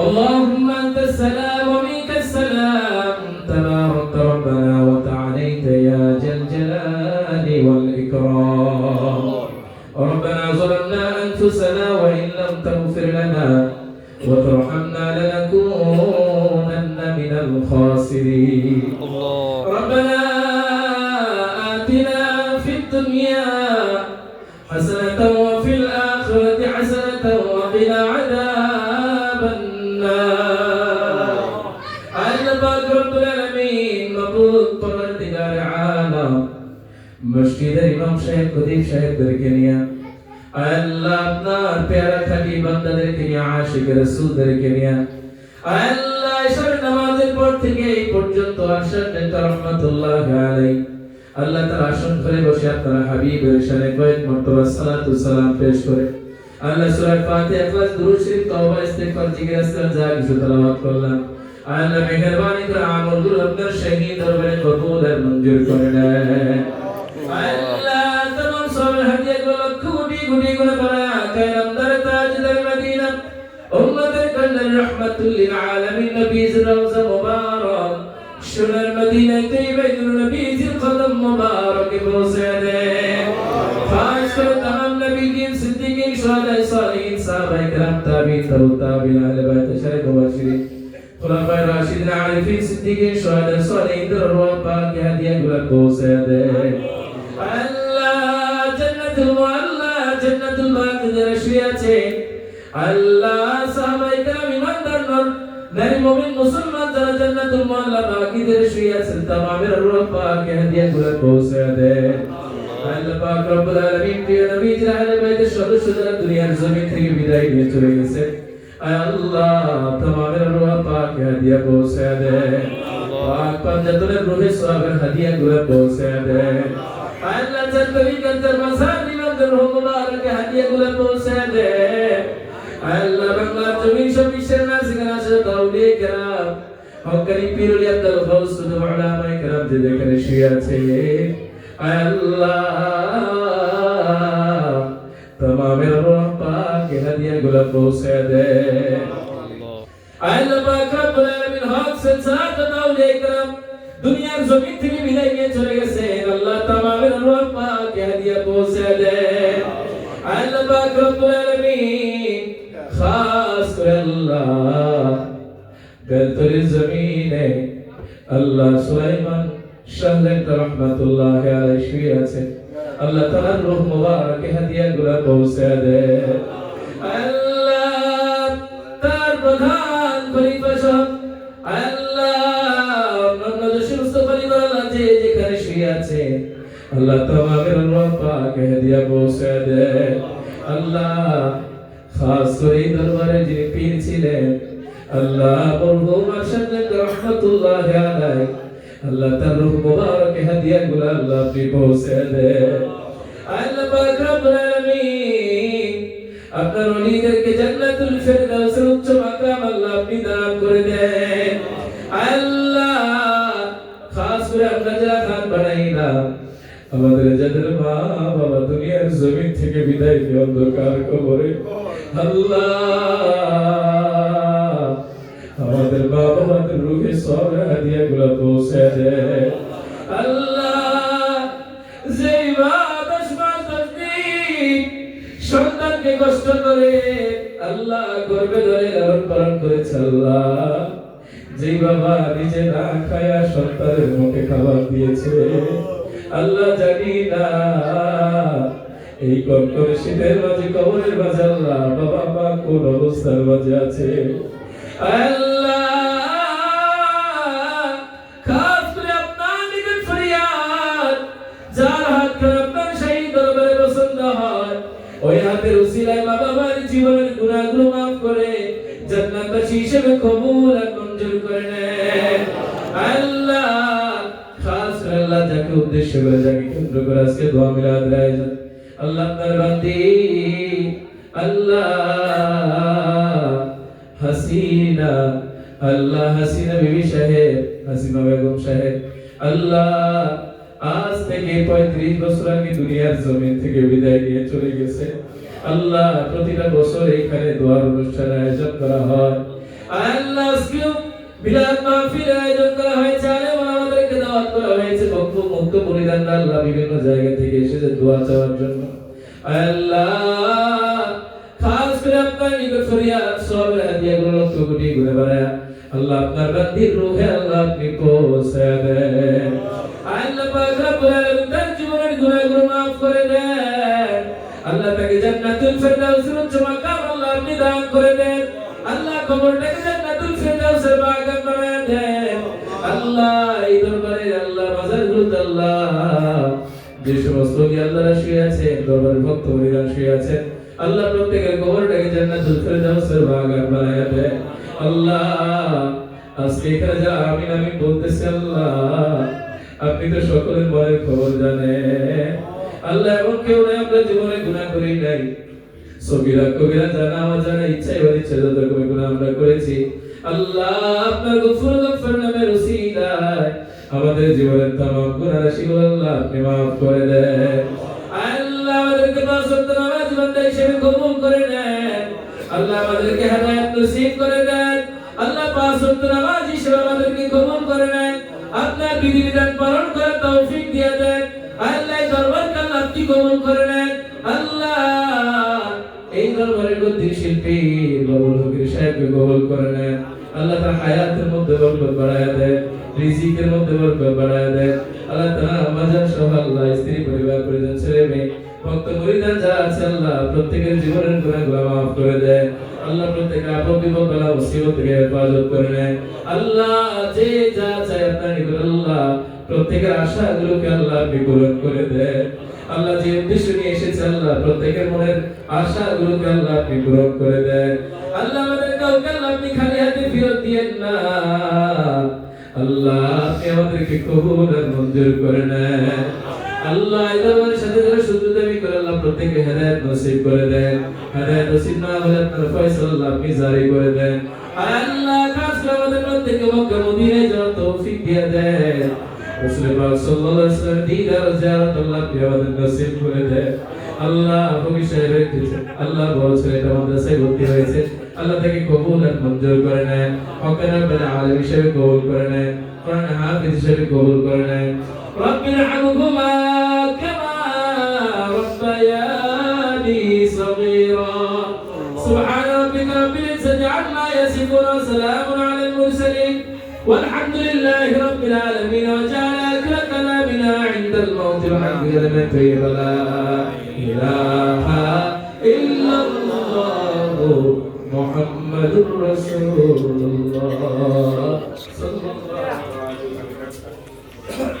اللهم أنت السلام ومنك السلام. تبارك ربنا وتعاليت يا ذا الجلال والإكرام. ربنا ظلمنا أنفسنا وإن لم تغفر لنا وترحمنا لنكونن من الخاسرين. ربنا عذاب النار আল্লাহ পাক রব্বুল আলামিন মাবুদ পরওয়ারদিগার আলাম মসজিদের ইমাম সাহেব খতিব সাহেবদেরকে নিয়ে আল্লাহ আপনার পেয়ারা খালি বান্দাদেরকে নিয়ে আশিক রাসূলদেরকে নিয়ে আল্লাহ এসব নামাজের পর থেকে এই পর্যন্ত আসার নেতা রহমাতুল্লাহ আলাই আল্লাহ তার আসন করে বসে আপনার হাবিবের শানে কয়েক মর্তবা সালাতু সালাম পেশ করে আল্লাহ সূরা ফাতিহা ক্লাস দুরূদ শরীফ, তওবা, ইস্তিগফার, জিকির আজকার যা কিছু তেলাওয়াত করলাম। আল্লাহ মেহেরবানি করে আমলগুলো আপনার শহীদ দরবারে কবুল আর মঞ্জুর করে নেন আল্লাহ তোমার সব হাদিয়াগুলো লক্ষ কোটি কোটি গুণে করা কায়নামদার তাজদার মদিনা। উম্মতের কল্যাণ রহমাতুল লিল আলামিন নবীর রওজা মুবারক। সোনার মদিনায় তৈবায় নবীজির কদম মুবারকে পৌঁছে দেন সাহাবায়ে کرام তাবিঈন তাবু তাবিঈন আহলে বাইত শরীফ মুবাশশিরিন খুলাফায়ে রাশিদিন আরিফিন সিদ্দিকীন শুহাদা সালিহিন রওয়া পাক হাদিয়াগুলো পৌঁছে দেন আল্লাহ জান্নাতুল মুআল্লা জান্নাতুল বাকিদের শুয়ে আছে আল্লাহ সাহাবায়ে کرام ইমানদার নর নারী মুমিন মুসলমান যারা জান্নাতুল মুআল্লা বাকিদের শুয়ে আছে তামামের রূহ পাক হাদিয়াগুলো পৌঁছে দেন আল্লাহ পাক রব্বুল আলামিন প্রিয় নবী আহলে বাইতের সদস্য যারা দুনিয়ার জমিন থেকে বিদায় নিয়ে চলে গেছে আল্লাহ তামামের রূহ পাক হাদিয়া পৌঁছে দেন পাক পাঞ্জাতনের রূহে সওয়াবের হাদিয়াগুলো পৌঁছে দেন আল্লাহ জান্নাতি কান্তার আছে। আল্লাহ। তমামের রূহ পাক হাদিয়াগুলো পৌঁছে দেন আল্লাহ পাক রব্বুল আলামিন হক সেন্সার তাওলিয়ে কেরাম দুনিয়ার জমিন থেকে বিদায় নিয়ে চলে গেছে। আল্লাহ তামামের রূহ পাক হাদিয়া পৌঁছে দেন আল্লাহ পাক রব্বুল আলামিন খাস করে আল্লাহ। বেলতরি জমিনে আল্লাহ সুলাইমান শাহলেন রহমাতুল্লাহ আলাইহি শুয়ে আছে। আল্লাহ তাআলার রূহ মুবারক হাদিয়া গুলা পৌঁছে দেন আল্লাহ তার প্রধান খলিফা সহ আল্লাহ আছে যেখানে শুয়ে আছে। আল্লাহ তামামের রূহ পাক হাদিয়া দেন আল্লাহ খাস করে দরবারে যিনি পীর ছিলেন, আল্লাহ মরহুম আরশাদ রহমাতুল্লাহ আলাইহি আল্লাহ তার রূহ মুবারক হাদিয়া গুলো আল্লাহ আপনি পৌঁছে দেন আল্লাহ পাক রব্বুল আলামিন আপনার ওলিদেরকে জান্নাতুল ফেরদাউসের উচ্চ মাকাম আল্লাহ আপনি দান করে দেন। আল্লাহ, খাস করে আমরা যারা খান বানাইলাম আমাদের যাদের মা বাবা দুনিয়ার জমিন থেকে বিদায় দিয়ে অন্ধকার কবরে। আল্লাহ আমাদের মা বাবাদের রুহে সবগুলো পৌঁছে দেয় আল্লাহ, যেই সন্তানকে কষ্ট করে আল্লাহ ধরে লালন পালন করেছে আল্লাহ। যেই বাবা নিজে না খায়া সন্তানের মুখে খাবার দিয়েছে, আল্লাহ জানি না। এই কনকনে শীতের মাঝে কবরের মাঝে আল্লাহ বাবা মা কোন অবস্থার মাঝে আছে? আল্লাহ হাতের উসিলায় মা বাবার জীবনের গুনাহগুলো মাফ করে জান্নাতবাসী হিসেবে কবুল আর মঞ্জুর করে আল্লাহ, খাস আল্লাহ যাকে উদ্দেশ্য করে যাকে কেন্দ্র করে আজকে দোয়া মিলাদ আল্লাহ আপনার বান্দি, আল্লাহ হাসিনা আল্লাহ হাসিনা বিবি সাহেব বেগম সাহেব, আল্লাহ আজ থেকে পঁয়ত্রিশ বছর আগে দুনিয়ার জমিন থেকে বিদায় নিয়ে চলে গেছে। আল্লাহ প্রতিটা বছর এখানে দোয়ার অনুষ্ঠান আয়োজন করা হয়। আল্লাহ মাহফিল আয়োজন করা হয়েছে আমাদেরকে দাওয়াত করা হয়েছে মুক্ত আল্লাহ বিভিন্ন জায়গা থেকে এসেছে দোয়া চাওয়ার জন্য। আল্লাহ, খাস করে আপনার নিকটগুলো লক্ষ কোটি ঘুরে বেড়ায়। আল্লাহ আপনার বান্দির রূহে আল্লাহ আপনি পৌঁছায় দেন। আল্লাহ পাক রব্বুল আলামিন তার জীবনের গুনাহগুলো জান্নাতুল ফেরদাউসের উচ্চ মাকাম আল্লাহ আপনি দান করে দেন। আল্লাহ কবরটাকে জান্নাতুল ফেরদাউসের বাগান বানায় দেন। আল্লাহ, এই দরবারে আল্লাহ মাজারগুলোতে আল্লাহ, যে সমস্ত আল্লাহরা শুয়ে আছে দরবারে ভক্ত হরিরা শুয়ে আছে আল্লাহ প্রত্যেকের কবরটাকে জান্নাতুল ফেরদাউসের বাগান বানায় দেন। আল্লাহ, আজকে এখানে যা আমিন আমিন বলতেছি আল্লাহ, আপনি তো সকলের মনের খবর জানেন। আল্লাহ এমন কেউ নাই, আমরা জীবনে গুনাহ করি নাই। সগীরা কবিরা জানা ইচ্ছা এবার ইচ্ছা যত রকমের গুনাহ আমরা করেছি। আল্লাহ আপনার গফুর গফর ওসিলায় আমাদের জীবনের আল্লাহ আপনি করে দেন। আল্লাহ আমাদেরকে নামাজ বান্দা হিসেবে কবুল করে নেন। আল্লাহ আমাদেরকে হেদায়েত নসিব করে দেন। আল্লাহ পাঁচ ওয়াক্ত নামাজ হিসেবে আমাদেরকে কবুল করে নেন। আপনার বিধিবিধান পালন করার তৌফিক দিয়ে দেন। আল্লাহ আপনি কবুল করে নেন? আল্লাহ। এই দরবারের গদ্দি শিল্পী বাবুল ফকির সাহেবকে কবুল করে নেন। আল্লাহ তার হায়াতের মধ্যে বরকত বাড়ায় দেন, রিজিকের মধ্যে বরকত বাড়ায় দেন। আল্লাহ তাআলা আমাদের সহ আল্লাহ স্ত্রী পরিবার পরিজন, ছেলে মেয়ে, ভক্ত মুরিদান যারা আছে, আল্লাহ প্রত্যেকের জীবনের গুনাহগুলো মাফ করে দেন। আল্লাহ প্রত্যেকের আপদ বিপদ বালা মুসিবত থেকে হেফাজত করে নেন। আল্লাহ যে যা চায় আপনার নিকট, আল্লাহ প্রত্যেকের আশাগুলোকে আল্লাহ আপনি পূরণ করে দেন। আল্লাহ যে উদ্দেশ্য নিয়ে এসেছে আল্লাহ, প্রত্যেকের মনের আশাগুলোকে আল্লাহ আপনি পূরণ করে দেন। আল্লাহ আমাদের কাউকে আল্লাহ আপনি খালি হাতে ফেরত দিয়েন না। আল্লাহ আপনি আমাদেরকে কবুল আর মঞ্জুর করে নেন। আল্লাহ সাথে যারা দাবি করে আল্লাহ হেদায়েত নসিব করে দেন। হেদায়েত নসিব না হলে আপনার ফয়সালা আপনি জারি করে দেন। আল্লাহ করে আমাদের প্রত্যেককে মক্কা মদিনায় যাওয়ার তৌফিক দিয়ে দেন। রাসূল পাক সাল্লাল্লাহু আলাইহি ওয়াসাল্লাম দিদার জিয়ারত আল্লাহ আপনি আমাদের নসিব করে দেন আল্লাহ ফকির সাহেবের আল্লাহ বড় ছেলেটা মাদ্রাসায় ভর্তি হয়েছে আল্লাহ তাকে কবুল আর মঞ্জুর করে নেন হকানা বেলা আলেম হিসেবে কবুল করে নেন কোরআন হাফিজ হিসেবে কবুল করে নেন رب ارحمهما كما ربياني صغيرا سبحان ربك رب العزة عما يصفون وسلام على المرسلين والحمد لله الحمد كلمة لا إله إلا الله محمد رسول الله صلى الله عليه وسلم